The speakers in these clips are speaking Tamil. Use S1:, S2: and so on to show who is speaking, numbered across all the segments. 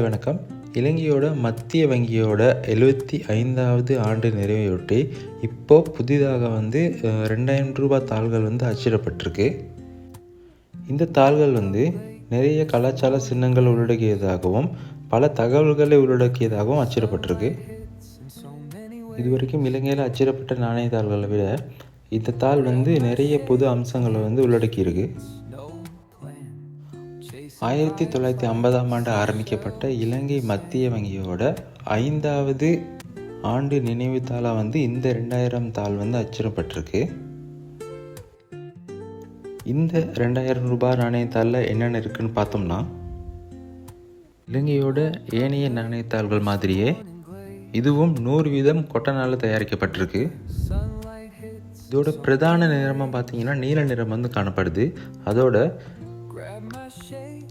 S1: வணக்கம். இலங்கையோட மத்திய வங்கியோட எழுபத்தி ஐந்தாவது ஆண்டு நிறைவையொட்டி இப்போ புதிதாக வந்து ரெண்டாயிரம் ரூபாய் தாள்கள் வந்து அச்சிடப்பட்டிருக்கு. இந்த தாள்கள் வந்து நிறைய கலாச்சார சின்னங்கள் உள்ளடக்கியதாகவும் பல தகவல்களை உள்ளடக்கியதாகவும் அச்சிடப்பட்டிருக்கு. இதுவரைக்கும் இலங்கையில் அச்சிடப்பட்ட நாணய தாள்களை விட இந்த தாள் வந்து நிறைய புது அம்சங்களை வந்து உள்ளடக்கியிருக்கு. ஆயிரத்தி தொள்ளாயிரத்தி ஐம்பதாம் ஆண்டு ஆரம்பிக்கப்பட்ட இலங்கை மத்திய வங்கியோட ஐந்தாவது ஆண்டு நினைவு தாளாக வந்து இந்த ரெண்டாயிரம் தாள் வந்து அச்சிடப்பட்டிருக்கு. இந்த ரெண்டாயிரம் ரூபாய் நாணயத்தாளில் என்னென்ன இருக்குன்னு பார்த்தோம்னா இலங்கையோட ஏனைய நாணயத்தாள்கள் மாதிரியே இதுவும் நூறு வீதம் கொட்டனால் தயாரிக்கப்பட்டிருக்கு. இதோட பிரதான நிறமாக பார்த்தீங்கன்னா நீல நிறம் வந்து காணப்படுது. அதோட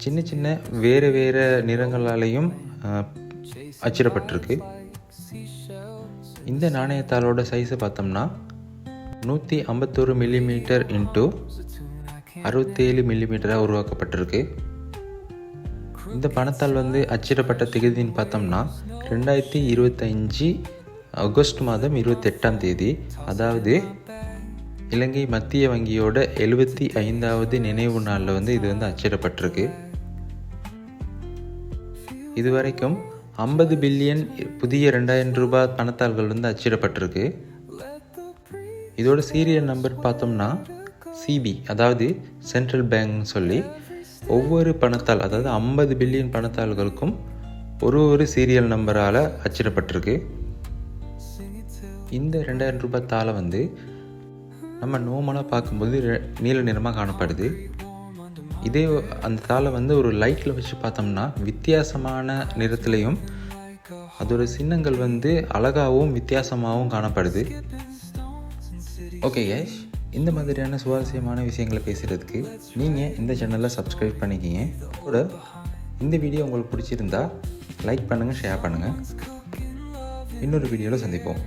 S1: சின்ன சின்ன வேறு வேறு நிறங்களாலேயும் அச்சிடப்பட்டிருக்கு. இந்த நாணயத்தாளோட சைஸை பார்த்தோம்னா நூற்றி ஐம்பத்தோரு மில்லிமீட்டர் இன்ட்டு அறுபத்தேழு மில்லிமீட்டராக உருவாக்கப்பட்டிருக்கு. இந்த பணத்தால் வந்து அச்சிடப்பட்ட திகதின்னு பார்த்தோம்னா ரெண்டாயிரத்தி இருபத்தஞ்சி ஆகஸ்ட் மாதம் இருபத்தெட்டாம் தேதி அதாவது இலங்கை மத்திய வங்கியோட எழுபத்தி ஐந்தாவது நினைவு நாளில் வந்து இது வந்து அச்சிடப்பட்டிருக்கு. இதுவரைக்கும் ஐம்பது பில்லியன் புதிய ரெண்டாயிரம் ரூபாய் பணத்தாள்கள் வந்து அச்சிடப்பட்டிருக்கு. இதோட சீரியல் நம்பர் பார்த்தோம்னா சிபி அதாவது சென்ட்ரல் பேங்க்னு சொல்லி ஒவ்வொரு பணத்தாள் அதாவது ஐம்பது பில்லியன் பணத்தாள்களுக்கும் ஒரு ஒரு சீரியல் நம்பரால் அச்சிடப்பட்டிருக்கு. இந்த ரெண்டாயிரம் ரூபாய் தாளை வந்து நம்ம நோமலாக பார்க்கும்போது நீல நிறமாக காணப்படுது. இதே அந்த தாளை வந்து ஒரு லைட்டில் வச்சு பார்த்தோம்னா வித்தியாசமான நிறத்துலையும் அதோட சின்னங்கள் வந்து அழகாகவும் வித்தியாசமாகவும் காணப்படுது. ஓகே கேஷ் இந்த மாதிரியான சுவாரஸ்யமான விஷயங்களை பேசுகிறதுக்கு நீங்கள் இந்த சேனலை சப்ஸ்கிரைப் பண்ணிக்கிங்க. கூட இந்த வீடியோ உங்களுக்கு பிடிச்சிருந்தா லைக் பண்ணுங்கள் ஷேர் பண்ணுங்கள் இன்னொரு வீடியோவில் சந்திப்போம்.